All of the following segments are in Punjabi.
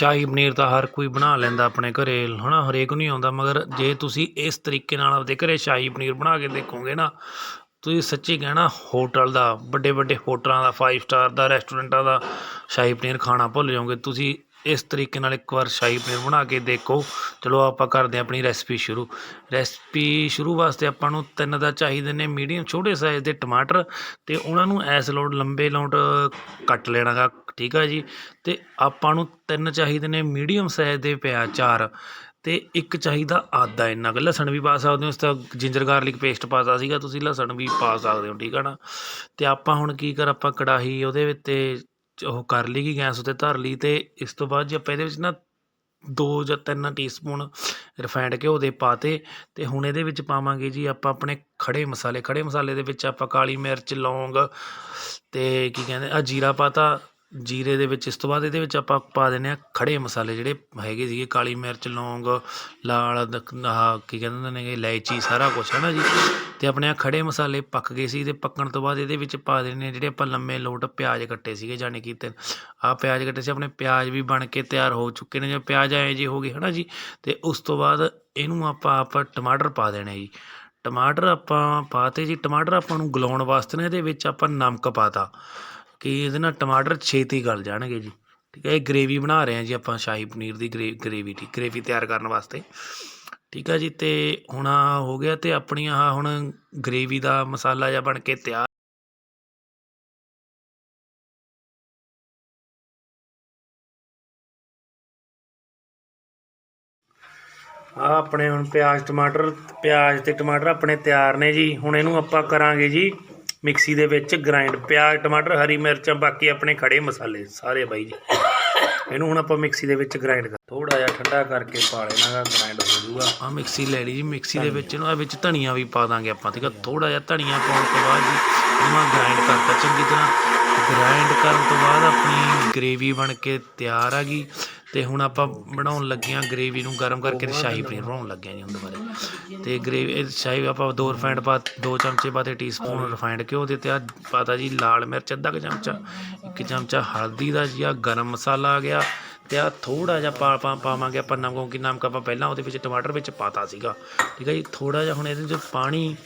ਸ਼ਾਹੀ ਪਨੀਰ ਤਾਂ ਹਰ ਕੋਈ ਬਣਾ ਲੈਂਦਾ ਆਪਣੇ ਘਰੇ ਨਾ ਹਰੇਕ ਨੂੰ ਨਹੀਂ ਆਉਂਦਾ, ਮਗਰ ਜੇ ਤੁਸੀਂ ਇਸ ਤਰੀਕੇ ਨਾਲ ਆਪਦੇ ਘਰੇ ਸ਼ਾਹੀ ਪਨੀਰ ਬਣਾ ਕੇ ਦੇਖੋਗੇ ਨਾ, ਤੁਸੀਂ ਸੱਚੀ ਕਹਿਣਾ, ਹੋਟਲ ਦਾ ਵੱਡੇ ਵੱਡੇ ਹੋਟਲਾਂ ਦਾ ਫਾਈਵ ਸਟਾਰ ਦਾ ਰੈਸਟੋਰੈਂਟਾਂ ਦਾ ਸ਼ਾਹੀ ਪਨੀਰ ਖਾਣਾ ਭੁੱਲ ਜਾਓਗੇ, ਤੁਸੀਂ ਇਸ ਤਰੀਕੇ ਨਾਲ ਇੱਕ ਵਾਰ ਸ਼ਾਹੀ ਪਨੀਰ ਬਣਾ ਕੇ ਦੇਖੋ। ਚਲੋ ਆਪਾਂ ਕਰਦੇ ਹਾਂ ਆਪਣੀ ਰੈਸਪੀ ਸ਼ੁਰੂ। ਰੈਸਪੀ ਸ਼ੁਰੂ ਵਾਸਤੇ ਆਪਾਂ ਨੂੰ ਤਿੰਨ ਦਾ ਚਾਹੀਦੇ ਨੇ ਮੀਡੀਅਮ ਛੋਟੇ ਸਾਈਜ਼ ਦੇ ਟਮਾਟਰ ਅਤੇ ਉਹਨਾਂ ਨੂੰ ਐਸ ਲੋਟ, ਲੰਬੇ ਲੋਟ ਕੱਟ ਲੈਣਾ ਗਾ ਠੀਕ ਆ ਜੀ? ਅਤੇ ਆਪਾਂ ਨੂੰ ਤਿੰਨ ਚਾਹੀਦੇ ਨੇ ਮੀਡੀਅਮ ਸਾਈਜ਼ ਦੇ ਪਿਆਜ਼, ਚਾਰ ਅਤੇ ਇੱਕ ਚਾਹੀਦਾ ਆਦਾ ਇੰਨਾ ਕੁ। ਲਸਣ ਵੀ ਪਾ ਸਕਦੇ ਹੋ, ਇਸ ਤਾਂ ਜਿੰਜਰ ਗਾਰਲਿਕ ਪੇਸਟ ਪਾਤਾ ਸੀਗਾ, ਤੁਸੀਂ ਲਸਣ ਵੀ ਪਾ ਸਕਦੇ ਹੋ, ਠੀਕ ਆ ਨਾ? ਅਤੇ ਆਪਾਂ ਹੁਣ ਕੀ ਕਰ, ਆਪਾਂ ਕੜਾਹੀ ਉਹਦੇ ਵਿੱਚ ਉਹ ਕਰ ਲਈ ਗੀ ਗੈਸ ਉੱਤੇ ਧਰ ਲਈ ਅਤੇ ਇਸ ਤੋਂ ਬਾਅਦ ਜੇ ਆਪਾਂ ਇਹਦੇ ਵਿੱਚ ਨਾ ਦੋ ਜਾਂ ਤਿੰਨ ਟੀਸਪੂਨ ਰਿਫਾਇੰਡ ਘਿਓ ਦੇ ਪਾਤੇ ਤੇ ਹੁਣ ਇਹਦੇ ਵਿੱਚ ਪਾਵਾਂਗੇ ਜੀ ਆਪਾਂ ਆਪਣੇ ਖੜ੍ਹੇ ਮਸਾਲੇ। ਖੜ੍ਹੇ ਮਸਾਲੇ ਦੇ ਵਿੱਚ ਆਪਾਂ ਕਾਲੀ ਮਿਰਚ, ਲੌਂਗ ਅਤੇ ਕੀ ਕਹਿੰਦੇ ਆ, ਜੀਰਾ ਪਾਤਾ ਜੀਰੇ ਦੇ ਵਿੱਚ, ਇਸ ਤੋਂ ਬਾਅਦ ਇਹਦੇ ਵਿੱਚ ਆਪਾਂ ਪਾ ਦਿੰਦੇ ਹਾਂ ਖੜ੍ਹੇ ਮਸਾਲੇ ਜਿਹੜੇ ਹੈਗੇ ਸੀਗੇ, ਕਾਲੀ ਮਿਰਚ, ਲੌਂਗ, ਲਾਲ, ਦਕ- ਆਹ ਕੀ ਕਹਿੰਦੇ ਹੁੰਦੇ ਨੇ ਇਲਾਇਚੀ, ਸਾਰਾ ਕੁਛ ਹੈ ਨਾ ਜੀ? ਅਤੇ ਆਪਣੇ ਆ ਖੜ੍ਹੇ ਮਸਾਲੇ ਪੱਕ ਗਏ ਸੀ ਅਤੇ ਪੱਕਣ ਤੋਂ ਬਾਅਦ ਇਹਦੇ ਵਿੱਚ ਪਾ ਦੇਣੇ ਆ ਜਿਹੜੇ ਆਪਾਂ ਲੰਮੇ ਲੋਟ ਪਿਆਜ਼ ਕੱਟੇ ਸੀਗੇ, ਜਾਣੀ ਕਿ ਤਿੰਨ, ਆਹ ਪਿਆਜ਼ ਕੱਟੇ ਸੀ, ਆਪਣੇ ਪਿਆਜ਼ ਵੀ ਬਣ ਕੇ ਤਿਆਰ ਹੋ ਚੁੱਕੇ ਨੇ ਜੇ ਪਿਆਜ਼ ਐਂ ਜੇ ਹੋ ਗਏ ਹੈ ਨਾ ਜੀ? ਅਤੇ ਉਸ ਤੋਂ ਬਾਅਦ ਇਹਨੂੰ ਆਪਾਂ ਆਪਾਂ ਟਮਾਟਰ ਪਾ ਦੇਣੇ ਜੀ। ਟਮਾਟਰ ਆਪਾਂ ਪਾਤੇ ਜੀ, ਟਮਾਟਰ ਆਪਾਂ ਨੂੰ ਗਲਾਉਣ ਵਾਸਤੇ ਨਾ ਇਹਦੇ ਵਿੱਚ ਆਪਾਂ ਨਮਕ ਪਾਤਾ ਕਿ ਇਹਦੇ ਨਾਲ ਟਮਾਟਰ ਛੇਤੀ ਗਲ ਜਾਣਗੇ ਜੀ। ਠੀਕ ਹੈ, ਇਹ ਗ੍ਰੇਵੀ ਬਣਾ ਰਹੇ ਹਾਂ ਜੀ ਆਪਾਂ ਸ਼ਾਹੀ ਪਨੀਰ ਦੀ ਗ੍ਰੇ ਗ੍ਰੇਵੀ ਠੀਕ ਗ੍ਰੇਵੀ ਤਿਆਰ ਕਰਨ ਵਾਸਤੇ। ਠੀਕ ਹੈ ਜੀ, ਤੇ ਹੁਣ ਆਹ ਹੋ ਗਿਆ ਤੇ ਆਪਣੀ ਆਹ ਹੁਣ ਗ੍ਰੇਵੀ ਦਾ ਮਸਾਲਾ ਜਿਹਾ ਬਣ ਕੇ ਤਿਆਰ। ਆ ਆਪਣੇ ਹੁਣ ਪਿਆਜ਼, ਟਮਾਟਰ, ਪਿਆਜ਼ ਤੇ ਟਮਾਟਰ ਆਪਣੇ ਤਿਆਰ ਨੇ ਜੀ। ਹੁਣ ਇਹਨੂੰ ਆਪਾਂ ਕਰਾਂਗੇ ਜੀ ਮਿਕਸੀ ਦੇ ਵਿੱਚ ਗ੍ਰਾਈਂਡ ਪਿਆਜ਼ ਟਮਾਟਰ ਹਰੀ ਮਿਰਚਾਂ ਬਾਕੀ ਆਪਣੇ ਖੜੇ ਮਸਾਲੇ ਸਾਰੇ ਬਾਈ ਜੀ। ਇਹਨੂੰ ਹੁਣ ਆਪਾਂ ਮਿਕਸੀ ਦੇ ਵਿੱਚ ਗ੍ਰਾਈਂਡ ਕਰ ਥੋੜਾ ਜਿਹਾ ਠੰਡਾ ਕਰਕੇ ਪਾ ਲੈਣਾ ਗਾ ਗ੍ਰਾਈਂਡ ਹੋ ਜਾਊਗਾ। ਆ ਮਿਕਸੀ ਲੈ ਲਈ ਜੀ ਮਿਕਸੀ ਦੇ ਵਿੱਚ ਇਹਨੂੰ ਆ ਵਿੱਚ ਧਨੀਆ ਵੀ ਪਾ ਦਾਂਗੇ ਆਪਾਂ ਠੀਕ ਆ? ਥੋੜਾ ਜਿਹਾ ਧਨੀਆ ਪਾਉਣ ਤੋਂ ਬਾਅਦ ਜੀ ਇਹਨੂੰ ਗ੍ਰਾਈਂਡ ਕਰਤਾ। ਚੰਗੀ ਤਰ੍ਹਾਂ ਗ੍ਰਾਈਂਡ ਕਰਨ ਤੋਂ ਬਾਅਦ ਆਪਣੀ ਗ੍ਰੇਵੀ ਬਣ ਕੇ ਤਿਆਰ ਆ ਗਈ। ਤੇ ਹੁਣ ਆਪਾਂ ਬਣਾਉਣ ਲੱਗੇ ਹਾਂ ਗ੍ਰੇਵੀ ਨੂੰ ਗਰਮ ਕਰਕੇ ਤੇ ਸ਼ਾਹੀ ਪਨੀਰ ਬਣਾਉਣ ਲੱਗੇ ਹਾਂ ਜੀ ਹੁਣ ਦੁਬਾਰਾ ਤੇ ਗ੍ਰੇਵੀ ਸ਼ਾਹੀ ਆਪਾਂ ਦੋ ਰਿਫਾਈਂਡ ਪਾ, ਦੋ ਚਮਚੇ ਪਾਤੇ ਟੀਸਪੂਨ ਰਿਫਾਈਂਡ ਘਿਓ ਦੇ ਤੇ ਆ ਪਾਤਾ ਜੀ ਲਾਲ ਮਿਰਚ, ਅੱਧਾ ਕੁ ਚਮਚਾ, ਇੱਕ ਚਮਚਾ ਹਲਦੀ ਦਾ ਜੀ ਆ ਗਰਮ ਮਸਾਲਾ ਆ ਗਿਆ ਤੇ ਆ ਥੋੜਾ ਜਿਹਾ ਪਾ ਪਾ, ਪਾਵਾਂਗੇ ਆਪਾਂ ਨਮਕ, ਕਿਉਂਕਿ ਨਮਕ ਆਪਾਂ ਪਹਿਲਾਂ ਉਹਦੇ ਵਿੱਚ ਟਮਾਟਰ ਵਿੱਚ ਪਾਤਾ ਸੀਗਾ। ਠੀਕ ਹੈ ਜੀ ਥੋੜਾ ਜਿਹਾ ਹੁਣ ਇਹਦੇ ਵਿੱਚ ਪਾਣੀ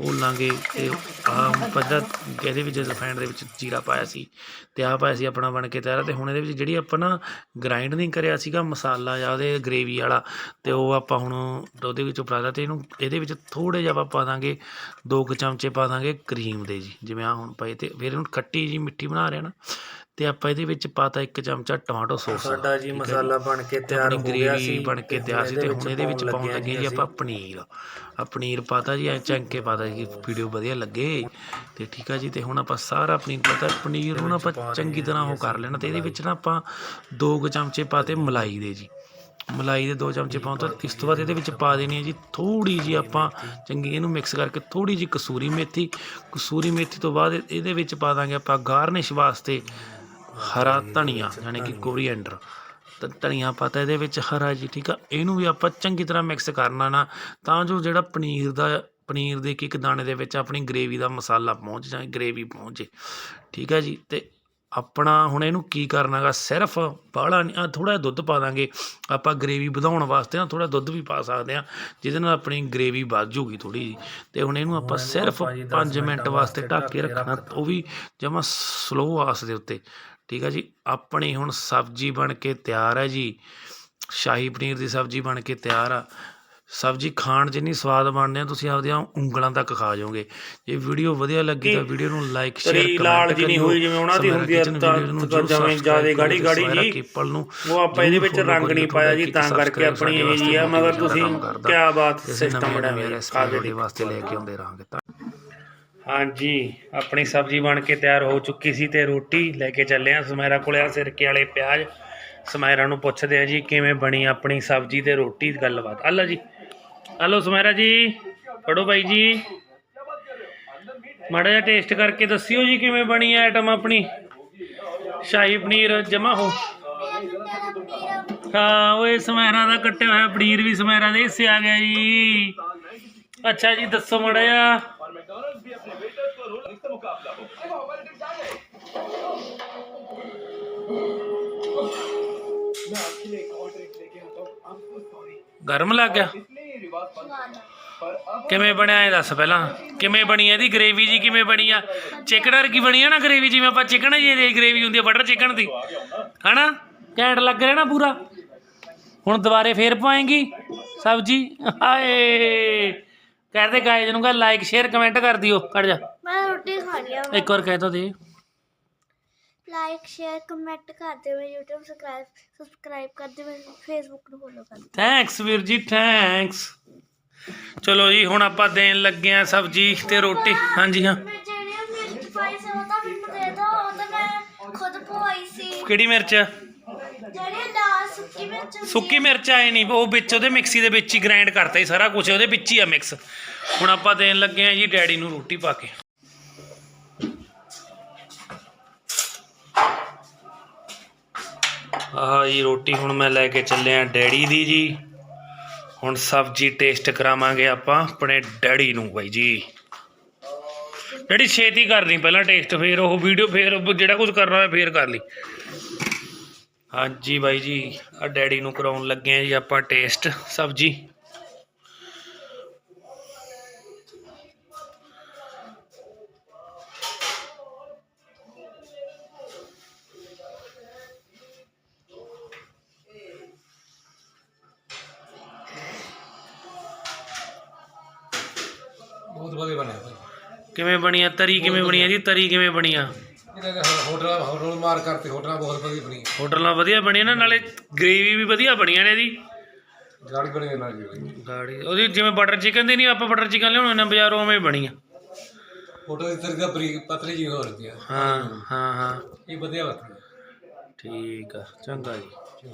ਘੋਲਾਂਗੇ ਤੇ ਆ ਪੱਦਾ ਇਹਦੇ ਵਿੱਚ ਰਿਫਾਈਂਡ ਦੇ ਵਿੱਚ ਜੀਰਾ ਪਾਇਆ ਸੀ ਤੇ ਆਹ ਪਾਇਆ ਸੀ ਆਪਣਾ ਬਣ ਕੇ ਤਿਆਰ ਆ ਤੇ ਹੁਣ ਇਹਦੇ ਵਿੱਚ ਜਿਹੜੀ ਆਪਾਂ ਨਾ ਗ੍ਰਾਈਂਡ ਨਹੀਂ ਕਰਿਆ ਸੀਗਾ ਮਸਾਲਾ ਜਾਂ ਉਹਦੇ ਗ੍ਰੇਵੀ ਵਾਲਾ ਤੇ ਉਹ ਆਪਾਂ ਹੁਣ ਉਹਦੇ ਵਿੱਚੋਂ ਪਾ ਤੇ ਇਹਨੂੰ ਇਹਦੇ ਵਿੱਚ ਥੋੜੇ ਜਿਹਾ ਆਪਾਂ ਪਾ ਦਾਂਗੇ ਦੋ ਕੁ ਚਮਚੇ ਪਾ ਦਾਂਗੇ ਕਰੀਮ ਦੇ ਜੀ, ਜਿਵੇਂ ਆ ਹੁਣ ਪਏ ਤੇ ਫਿਰ ਇਹਨੂੰ ਖੱਟੀ ਜੀ ਮਿੱਠੀ ਬਣਾ ਰਹੇ ਨਾ ਤੇ ਆਪਾਂ ਇਹਦੇ ਵਿੱਚ ਪਾਤਾ ਇੱਕ ਚਮਚਾ ਟਮਾਟੋ ਸੌਸ ਸਾਡਾ ਜੀ ਮਸਾਲਾ ਬਣ ਕੇ ਤਿਆਰ ਹੋ ਗਿਆ ਸੀ ਬਣ ਕੇ ਤਿਆਰ ਸੀ ਤੇ ਹੁਣ ਇਹਦੇ ਵਿੱਚ ਪਾਉਣ ਲੱਗੇ ਜੀ ਆਪਾਂ ਪਨੀਰ। ਆ ਪਨੀਰ ਪਾਤਾ ਜੀ ਐ ਚੰਕੇ ਪਾਤਾ ਜੀ ਵੀਡੀਓ ਵਧੀਆ ਲੱਗੇ। ਤੇ ਠੀਕ ਆ ਜੀ ਤੇ ਹੁਣ ਆਪਾਂ ਸਾਰਾ ਪਨੀਰ ਪਾਤਾ ਪਨੀਰ ਨੂੰ ਆਪਾਂ ਚੰਗੀ ਤਰ੍ਹਾਂ ਉਹ ਕਰ ਲੈਣਾ ਤੇ ਇਹਦੇ ਵਿੱਚ ਨਾ ਆਪਾਂ ਦੋ ਕੁ ਚਮਚੇ ਪਾਤੇ ਮਲਾਈ ਦੇ ਜੀ। ਮਲਾਈ ਦੇ ਦੋ ਚਮਚੇ ਪਾਉਣ ਤੋਂ ਇਸ ਤੋਂ ਬਾਅਦ ਇਹਦੇ ਵਿੱਚ ਪਾ ਦੇਣੀ ਹੈ ਜੀ ਥੋੜੀ ਜੀ ਆਪਾਂ ਚੰਗੀ ਇਹਨੂੰ ਮਿਕਸ ਕਰਕੇ ਥੋੜੀ ਜੀ ਕਸੂਰੀ ਮੇਥੀ। ਕਸੂਰੀ ਮੇਥੀ ਤੋਂ ਬਾਅਦ ਇਹਦੇ ਵਿੱਚ ਪਾ ਦਾਂਗੇ ਆਪਾਂ ਗਾਰਨਿਸ਼ ਵਾਸਤੇ ਹਰਾ ਧਨੀਆ, ਯਾਨੀ ਕਿ ਕੋਰੀਐਂਡਰ। ਤਾਂ ਧਨੀਆ ਪਾਤਾ ਇਹਦੇ ਵਿੱਚ ਹਰਾ ਜੀ, ਠੀਕ ਆ? ਇਹਨੂੰ ਵੀ ਆਪਾਂ ਚੰਗੀ ਤਰ੍ਹਾਂ ਮਿਕਸ ਕਰਨਾ ਨਾ, ਤਾਂ ਜੋ ਜਿਹੜਾ ਪਨੀਰ ਦਾ, ਪਨੀਰ ਦੇ ਇੱਕ ਇੱਕ ਦਾਣੇ ਦੇ ਵਿੱਚ ਆਪਣੀ ਗ੍ਰੇਵੀ ਦਾ ਮਸਾਲਾ ਪਹੁੰਚ ਜਾਏ ਗ੍ਰੇਵੀ ਪਹੁੰਚੇ ਠੀਕ ਹੈ ਜੀ? ਤੇ ਆਪਣਾ ਹੁਣ ਇਹਨੂੰ ਕੀ ਕਰਨਾਗਾ? ਸਿਰਫ ਬਾਹਲਾ ਨਹੀਂ ਆ ਥੋੜਾ ਜਿਹਾ ਦੁੱਧ ਪਾ ਦਾਂਗੇ। ਆਪਾਂ ਗ੍ਰੇਵੀ ਵਧਾਉਣ ਵਾਸਤੇ ਨਾ ਥੋੜਾ ਦੁੱਧ ਵੀ ਪਾ ਸਕਦੇ ਆ ਜਿਹਦੇ ਨਾਲ ਆਪਣੀ ਗ੍ਰੇਵੀ ਵੱਧ ਜੂਗੀ ਥੋੜੀ ਜੀ ਤੇ ਹੁਣ ਇਹਨੂੰ ਆਪਾਂ ਸਿਰਫ 5 ਮਿੰਟ ਵਾਸਤੇ ਢੱਕ ਕੇ ਰੱਖਣਾ ਉਹ ਵੀ ਜਮਾ ਸਲੋ ਆਸ ਦੇ ਉੱਤੇ। ਠੀਕ ਆ ਜੀ? ਆਪਣੀ ਹੁਣ ਸਬਜ਼ੀ ਬਣ ਕੇ ਤਿਆਰ ਹੈ ਜੀ। ਸ਼ਾਹੀ ਪਨੀਰ ਦੀ ਸਬਜ਼ੀ ਬਣ ਕੇ ਤਿਆਰ ਆ। ਸਬਜ਼ੀ ਖਾਣ ਜਿੰਨੀ ਸਵਾਦ ਬਣਨੇ ਆ ਤੁਸੀਂ ਆਪਦੀਆਂ ਉਂਗਲਾਂ ਤੱਕ ਖਾ ਜਾਓਗੇ। ਜੇ ਵੀਡੀਓ ਵਧੀਆ ਲੱਗੀ ਤਾਂ ਵੀਡੀਓ ਨੂੰ ਲਾਈਕ ਸ਼ੇਅਰ ਤਰੀ ਲਾਲ ਜਿਹੀ ਨਹੀਂ ਹੋਈ ਜਿਵੇਂ ਉਹਨਾਂ ਦੀ ਹੁੰਦੀ ਆ ਤਾਂ ਜਿਵੇਂ ਜ਼ਿਆਦਾ ਗਾੜੀ ਗਾੜੀ ਜੀ। ਕੀਪਲ ਨੂੰ ਉਹ ਆਪਾਂ ਇਹਦੇ ਵਿੱਚ ਰੰਗ ਨਹੀਂ ਪਾਇਆ ਜੀ ਤਾਂ ਕਰਕੇ ਆਪਣੀ ਇਹ ਜੀ ਆ ਮਗਰ ਤੁਸੀਂ ਕਿਆ ਬਾਤ ਸਿਸਟਮ ਬਣਾਇਆ ਖਾ ਕੇ ਦੇ ਵਾਸਤੇ ਲੈ ਕੇ ਆਉਂਦੇ ਰਹਾਂਗੇ ਤਾਂ। ਹਾਂਜੀ ਆਪਣੀ ਸਬਜ਼ੀ ਬਣ ਕੇ ਤਿਆਰ ਹੋ ਚੁੱਕੀ ਸੀ ਤੇ ਰੋਟੀ ਲੈ ਕੇ ਚੱਲੇ ਆ ਸਮੈਰਾ ਕੋਲੇ ਆ ਸਿਰਕੇ ਵਾਲੇ ਪਿਆਜ਼। ਸਮੈਰਾ ਨੂੰ ਪੁੱਛਦੇ ਆ ਜੀ ਕਿਵੇਂ ਬਣੀ ਆਪਣੀ ਸਬਜ਼ੀ ਤੇ ਰੋਟੀ? ਗੱਲਬਾਤ। ਅੱਲਾ ਜੀ। ਹਲੋ ਸਮੈਰਾ ਜੀ ਫੜੋ ਬਾਈ ਜੀ ਮਾੜਾ ਜਿਹਾ ਟੇਸਟ ਕਰਕੇ ਦੱਸਿਓ ਜੀ ਕਿਵੇਂ ਬਣੀ ਹੈ ਆਈਟਮ ਆਪਣੀ ਸ਼ਾਹੀ ਪਨੀਰ ਜਮਾ ਹੋ ਹਾਂ ਓਏ ਸਮੈਰਾ ਦਾ ਕੱਟਿਆ ਹੋਇਆ ਪਨੀਰ ਵੀ ਸਮੈਰਾ ਦੇ ਹਿੱਸੇ ਆ ਗਿਆ ਜੀ ਅੱਛਾ ਜੀ ਦੱਸੋ ਮਾੜਾ ਜਿਹਾ ਗਰਮ ਲੱਗ ਗਿਆ ਕਿਵੇਂ ਬਣਿਆ ਇਹ ਦੱਸ ਪਹਿਲਾਂ? ਕਿਵੇਂ ਬਣੀ ਇਹਦੀ ਗ੍ਰੇਵੀ ਜੀ? ਕਿਵੇਂ ਬਣੀ ਆ? ਚਿਕਨ ਵਰਗੀ ਬਣੀ ਆ ਨਾ ਗ੍ਰੇਵੀ ਜਿਵੇਂ ਆਪਾਂ ਚਿਕਨ ਜੀ ਦੀ ਗ੍ਰੇਵੀ ਹੁੰਦੀ ਆ ਬਟਰ ਚਿਕਨ ਦੀ। ਹਨਾ? ਘੈਂਟ ਲੱਗ ਰਿਹਾ ਨਾ ਪੂਰਾ। ਹੁਣ ਦੁਬਾਰੇ ਫੇਰ ਪਾਏਂਗੀ ਸਬਜੀ? ਹਾਏ! ਕਹਿੰਦੇ ਗਾਇਜ਼ ਨੂੰ ਕਹ ਲਾਈਕ ਸ਼ੇਅਰ ਕਮੈਂਟ ਕਰ ਦਿਓ। ਕੱਟ ਜਾ। ਮੈਂ ਰੋਟੀ ਖਾਣੀ ਆ। ਇੱਕ ਵਾਰ ਕਹਿ ਦੋ ਦੇ। ਲਾਈਕ ਸ਼ੇਅਰ ਕਮੈਂਟ ਕਰ ਦਿਓ YouTube ਸਬਸਕ੍ਰਾਈਬ ਸਬਸਕ੍ਰਾਈਬ ਕਰ ਦਿਓ ਫੇਸਬੁੱਕ ਨੂੰ ਫੋਲੋ ਕਰ ਦਿਓ। ਥੈਂਕਸ ਵੀਰ ਜੀ ਥੈਂਕਸ ਚਲੋ ਜੀ ਹੁਣ ਆਪਾਂ ਦੇਣ ਲੱਗੇ ਆ ਸਬਜੀ ਤੇ ਰੋਟੀ। ਹਾਂਜੀ ਹਾਂ। ਮੈਂ ਜਿਹੜੀ ਮਿਰਚ ਪਾਈ ਸੀ ਉਹ ਤਾਂ ਮੈਨੂੰ ਦੇ ਦਿਓ ਉਹ ਤਾਂ ਮੈਂ ਖੁਦ ਪਵਾਈ ਸੀ। ਕਿਹੜੀ ਮਿਰਚ? ਜਿਹੜੀ ਲਾਲ ਸੁੱਕੀ ਮਿਰਚ ਹੁੰਦੀ ਸੁੱਕੀ ਮਿਰਚ ਆਏ ਨਹੀਂ ਉਹ ਵਿੱਚ ਉਹਦੇ ਮਿਕਸੀ ਦੇ ਵਿੱਚ ਹੀ ਗ੍ਰਾਈਂਡ ਕਰਤਾ ਹੀ ਸਾਰਾ ਕੁਝ ਉਹਦੇ ਵਿੱਚ ਹੀ ਆ ਮਿਕਸ ਹੁਣ ਆਪਾਂ ਦੇਣ ਲੱਗੇ ਆ ਜੀ ਡੈਡੀ ਨੂੰ ਰੋਟੀ ਪਾ ਕੇ। ਆਹ ਜੀ ਰੋਟੀ ਹੁਣ ਮੈਂ ਲੈ ਕੇ ਚੱਲਿਆ ਡੈਡੀ ਦੀ ਜੀ। ਹੁਣ ਸਬਜ਼ੀ ਟੇਸਟ ਕਰਾਵਾਂਗੇ ਆਪਾਂ ਆਪਣੇ ਡੈਡੀ ਨੂੰ ਬਾਈ ਜੀ। ਡੈਡੀ, ਛੇਤੀ ਕਰਨੀ ਪਹਿਲਾਂ ਟੇਸਟ, ਫੇਰ ਉਹ ਵੀਡੀਓ ਫੇਰ ਜਿਹੜਾ ਕੁਝ ਕਰਨਾ ਹੋਇਆ ਫੇਰ ਕਰ ਲਈ। ਹਾਂਜੀ ਬਾਈ ਜੀ ਆ ਡੈਡੀ ਨੂੰ ਕਰਾਉਣ ਲੱਗੇ ਆ ਜੀ ਆਪਾਂ ਟੇਸਟ ਸਬਜੀ। ਬਹੁਤ ਵਧੀਆ ਬਣਿਆ। ਭਾਈ ਕਿਵੇਂ ਬਣੀ ਆ ਤਰੀ ਕਿਵੇਂ ਬਣੀ ਆ ਜੀ? ਤਰੀ ਕਿਵੇਂ ਬਣੀ ਆ ਇਹਦਾ ਤਾਂ ਹੋਟਲ ਹੋਟਲ ਮਾਰ ਕਰਤੇ ਹੋਟਲਾਂ ਬਹੁਤ ਵਧੀਆ ਬਣੀ ਹੋਟਲਾਂ ਵਧੀਆ ਬਣੀਆਂ ਨਾ ਨਾਲੇ ਗ੍ਰੇਵੀ ਵੀ ਵਧੀਆ ਬਣੀਆਂ ਨੇ ਇਹਦੀ। ਗਾੜੀ ਬਣੀ ਨਾਲ ਜੀ ਭਾਈ ਗਾੜੀ। ਉਹਦੀ ਜਿਵੇਂ ਬਟਰ ਚਿਕਨ ਦੀ ਨਹੀਂ ਆਪਾਂ ਬਟਰ ਚਿਕਨ ਲਿਆਉਣੇ ਨੇ ਬਾਜ਼ਾਰੋਂ ਉਵੇਂ ਬਣੀ ਆ ਹੋਟਲ ਦੀ ਤਰੀ ਦਾ ਬਰੀਕ ਪਤਲੀ ਜੀ ਹੋ ਰਹੀ ਹੈ ਹਾਂ ਹਾਂ ਹਾਂ। ਇਹ ਵਧੀਆ ਬਣੀ ਠੀਕ ਆ ਚੰਗਾ ਜੀ।